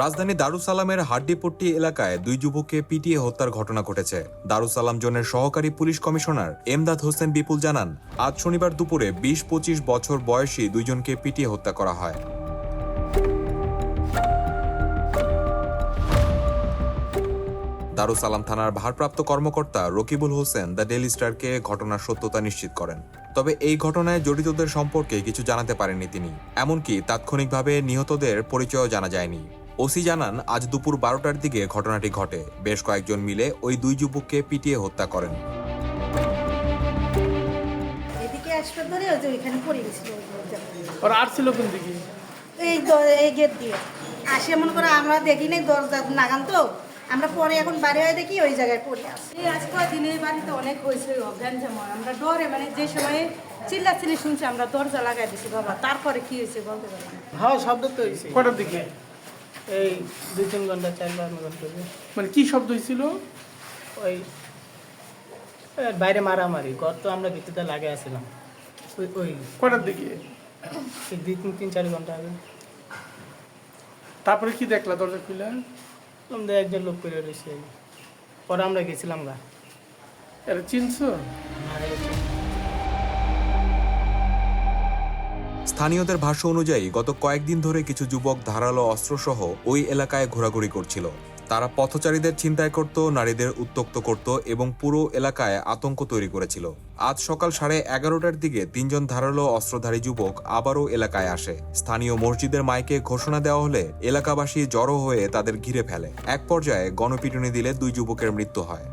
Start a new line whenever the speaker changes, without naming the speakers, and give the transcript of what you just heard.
রাজধানী দারুসালামের হাড্ডিপট্টি এলাকায় দুই যুবককে পিটিয়ে হত্যার ঘটনা ঘটেছে। দারুসালাম জোনের সহকারী পুলিশ কমিশনার এমদাদ হোসেন বিপুল জানান, আজ শনিবার দুপুরে বিশ পঁচিশ বছর বয়সী দুইজনকে পিটিয়ে হত্যা করা হয়। দারুসালাম থানার ভারপ্রাপ্ত কর্মকর্তা রকিবুল হোসেন দ্য ডেলি স্টারকে ঘটনার সত্যতা নিশ্চিত করেন। তবে এই ঘটনায় জড়িতদের সম্পর্কে কিছু জানাতে পারেননি তিনি। এমনকি তাৎক্ষণিকভাবে নিহতদের পরিচয়ও জানা যায়নি। ওসি জানান আজ দুপুর বারোটার দিকে ঘটনাটি ঘটে। বেশ কয়েকজন মিলে ওই দুই যুবককে পিটিয়ে হত্যা করেন।
এদিকে ধরে ওই যে ওইখানে পড়ে গেছিল ওই দরজাটা।
ওরা কোন দিকে?
এই দ- এই গেট দিয়ে। আসে মনে করে আমরা দেখি নাই দরজা নাগান তো। আমরা পরে এখন বাড়ি হয়ে দেখি ওই জায়গায় পড়ে আছে।
এই আজ কয়দিন এই বাড়িতে অনেক হয়েছে গ্যাঞ্জাম আমরা ডরে মানে যে সময়ে চিল্লাচিল্লি শুনছি আমরা দরজা লাগাই দিছি বাবা। তারপরে কি হয়েছে বলতে পারি না।
হ্যাঁ শব্দ তো হয়েছে।
কটার দিকে?
এই দুই তিন ঘণ্টা চার পাঁচ ঘণ্টা
মানে কি শব্দ হয়েছিল
ওই বাইরে মারামারি ঘর তো আমরা ভিতরে লাগে আসছিলাম ওই ওই।
কটার দিকে?
দুই তিন তিন চার ঘণ্টা আগে।
তারপরে কি দেখলা দরজা খুলে
আমাদের একজন লোক করে রয়েছে পরে আমরা গেছিলাম গা।
এটা চিনছো?
স্থানীয়দের ভাষ্য অনুযায়ী, গত কয়েকদিন ধরে কিছু যুবক ধারালো অস্ত্রসহ ওই এলাকায় ঘোরাঘুরি করছিল। তারা পথচারীদের ছিনতাই করত, নারীদের উত্তক্ত করত এবং পুরো এলাকায় আতঙ্ক তৈরি করেছিল। আজ সকাল সাড়ে এগারোটার দিকে তিনজন ধারালো অস্ত্রধারী যুবক আবারও এলাকায় আসে। স্থানীয় মসজিদের মাইকে ঘোষণা দেওয়া হলে এলাকাবাসী জড়ো হয়ে তাদের ঘিরে ফেলে। এক পর্যায়ে গণপিটুনি দিলে দুই যুবকের মৃত্যু হয়।